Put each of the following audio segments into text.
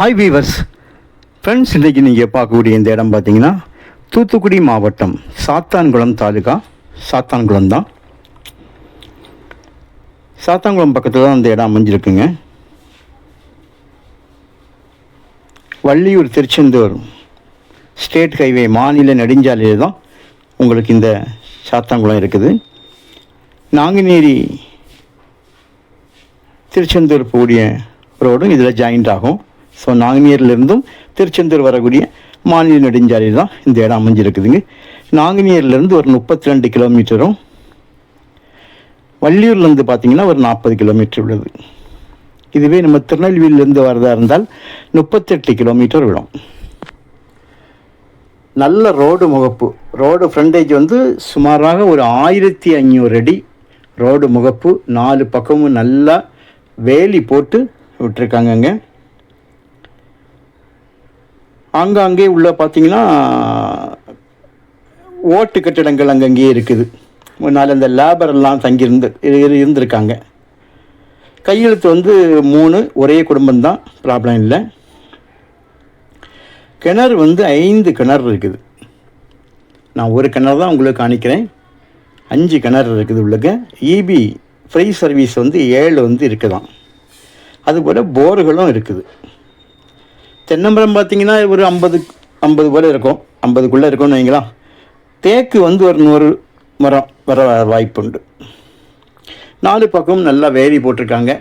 Hi viewers friends இன்றைக்கி நீங்கள் பார்க்கக்கூடிய இந்த இடம் பார்த்தீங்கன்னா தூத்துக்குடி மாவட்டம் சாத்தான்குளம் தாலுகா சாத்தான்குளம் தான். சாத்தான்குளம் பக்கத்தில் தான் இந்த இடம் அமைஞ்சிருக்குங்க. வள்ளியூர் திருச்செந்தூர் ஸ்டேட் ஹைவே மாநில நெடுஞ்சாலையில் தான் உங்களுக்கு இந்த சாத்தான்குளம் இருக்குது. நாங்குநேரி திருச்செந்தூர் போடிய ரோடும் இதில் ஜாயிண்ட் ஆகும். ஸோ நாங்குநேரிலிருந்தும் திருச்செந்தூர் வரக்கூடிய மாநில நெடுஞ்சாலை தான் இந்த இடம் அமைஞ்சிருக்குதுங்க. நாங்குநேரிலேருந்து ஒரு முப்பத்தி ரெண்டு கிலோமீட்டரும் வள்ளியூர்லேருந்து பார்த்தீங்கன்னா ஒரு நாற்பது கிலோமீட்டர் உள்ளது. இதுவே நம்ம திருநெல்வேலியிலேருந்து வரதா இருந்தால் முப்பத்தெட்டு கிலோமீட்டர் விடும். நல்ல ரோடு முகப்பு. ரோடு ஃப்ரண்டேஜ் வந்து சுமாராக ஒரு ஆயிரத்தி ஐநூறு அடி ரோடு முகப்பு. நாலு பக்கமும் நல்லா வேலி போட்டு விட்டுருக்காங்கங்க. ஆங்காங்கே உள்ள பார்த்தீங்கன்னா ஓட்டு கட்டிடங்கள் அங்கங்கேயே இருக்குது. முன்னால் இந்த லேபரெல்லாம் தங்கியிருந்து இரு- இரு- இருந்திருக்காங்க. கையெழுத்து வந்து மூணு ஒரே குடும்பம்தான் ப்ராப்ளம் இல்லை. கிணறு வந்து ஐந்து கிணறு இருக்குது. நான் ஒரு கிணறு தான் உங்களுக்கு காணிக்கிறேன். அஞ்சு கிணறு இருக்குது உள்ளுக்கு. இபி ஃப்ரீ சர்வீஸ் வந்து ஏழு வந்து இருக்குதான். அதுபோல் போர்களும் இருக்குது. தென்னம்பரம் பார்த்தீங்கன்னா ஒரு ஐம்பது ஐம்பது போல் இருக்கும். ஐம்பதுக்குள்ளே இருக்கும்னு வைங்களா தேக்கு வந்து ஒரு நூறு மரம் வர வாய்ப்புண்டு. நாலு பக்கமும் நல்லா வேலி போட்டிருக்காங்க.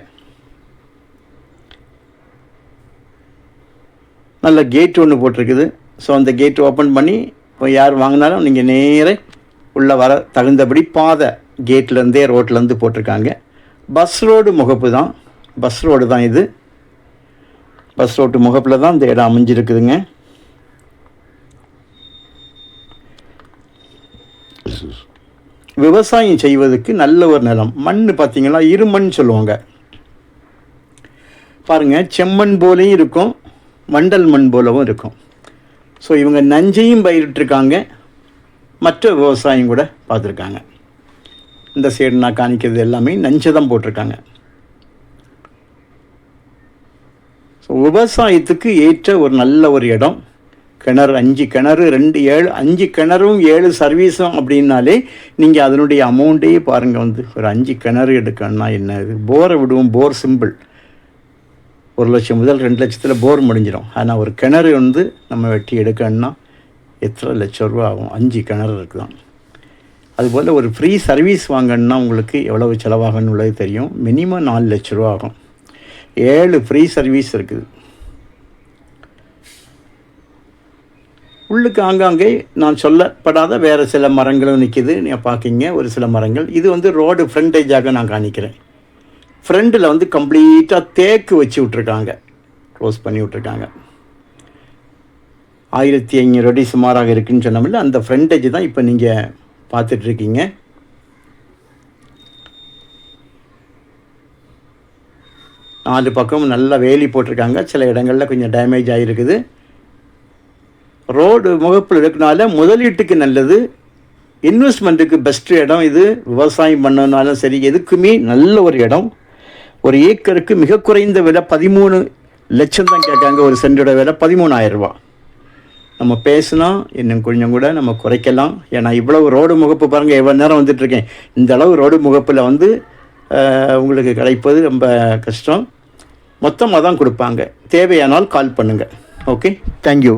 நல்ல கேட் ஒன்று போட்டிருக்குது. ஸோ அந்த கேட் ஓப்பன் பண்ணி இப்போ யார் வாங்கினாலும் நீங்கள் நேரே உள்ளே வர தகுந்தபடி பாதை கேட்லேருந்தே ரோட்லேருந்து போட்டிருக்காங்க. பஸ் ரோடு முகப்பு தான். பஸ் ரோடு தான் இது. பஸ் ரோட்டு முகப்பில் தான் இந்த இடம் அமைஞ்சிருக்குதுங்க. விவசாயம் செய்வதற்கு நல்ல ஒரு நிலம். மண் பார்த்தீங்கன்னா இருமண் சொல்லுவாங்க. பாருங்க செம்மண் போலையும் இருக்கும் வண்டல் மண் போலவும் இருக்கும். ஸோ இவங்க நஞ்சையும் பயிரிட்டிருக்காங்க. மற்ற விவசாயம் கூட பார்த்துருக்காங்க. இந்த சைடு நான் காணிக்கிறது எல்லாமே நஞ்சை தான் போட்டிருக்காங்க ஸோ விவசாயத்துக்கு ஏற்ற ஒரு நல்ல ஒரு இடம். கிணறு அஞ்சு கிணறு ரெண்டு ஏழு அஞ்சு கிணறும் ஏழு சர்வீஸும் அப்படின்னாலே நீங்கள் அதனுடைய அமௌண்ட்டே பாருங்கள் வந்து. ஒரு அஞ்சு கிணறு எடுக்கணும்னா என்ன? இது போரை விடுவோம் போர் சிம்பிள். ஒரு லட்சம் முதல் ரெண்டு லட்சத்தில் போர் முடிஞ்சிடும். ஆனால் ஒரு கிணறு வந்து நம்ம வெட்டி எடுக்கணும்னா எத்தனை லட்சம் ரூபா ஆகும்? அஞ்சு கிணறு இருக்குதான். அதுபோல் ஒரு ஃப்ரீ சர்வீஸ் வாங்கணுன்னா உங்களுக்கு எவ்வளவு செலவாகும்னு உள்ளது தெரியும். மினிமம் நாலு லட்ச ரூபா ஆகும். ஏழு ஃப்ரீ சர்வீஸ் இருக்குது. உள்ளுக்கு ஆங்காங்கே நான் சொல்லப்படாத வேறு சில மரங்களும் நிற்கிது நீங்கள் பார்க்கிங்க ஒரு சில மரங்கள். இது வந்து ரோடு ஃப்ரண்டேஜாக நான் காணிக்கிறேன். ஃப்ரண்டில் வந்து கம்ப்ளீட்டாக தேக்கு வச்சு விட்ருக்காங்க க்ளோஸ் பண்ணி விட்ருக்காங்க ஆயிரத்தி ஐநூறு அடி சுமாராக இருக்குன்னு சொன்னோம்ல அந்த ஃப்ரண்டேஜ் தான் இப்போ நீங்கள் பார்த்துட்ருக்கீங்க நாலு பக்கம் நல்லா வேலி போட்டிருக்காங்க. சில இடங்களில் கொஞ்சம் டேமேஜ் ஆகிருக்குது ரோடு முகப்பில் இருக்கனால முதலீட்டுக்கு நல்லது. இன்வெஸ்ட்மெண்ட்டுக்கு பெஸ்ட் இடம் இது. விவசாயம் பண்ணனாலும் சரி எதுக்குமே நல்ல ஒரு இடம். ஒரு ஏக்கருக்கு மிக குறைந்த விலை பதிமூணு லட்சம் தான் கேட்காங்க. ஒரு சென்டோட விலை பதிமூணாயிரரூபா நம்ம பேசினா இன்னும் கொஞ்சம் கூட நம்ம குறைக்கலாம். ஏன்னா இவ்வளவு ரோடு முகப்பு பாருங்கள் எவ்வளோ நேரம் வந்துட்டுருக்கேன் இந்த அளவு ரோடு முகப்பில் வந்து உங்களுக்கு கிடைப்பது ரொம்ப கஷ்டம். மொத்தமாக தான் கொடுப்பாங்க. தேவையானால் கால் பண்ணுங்கள் ஓகே தேங்க்யூ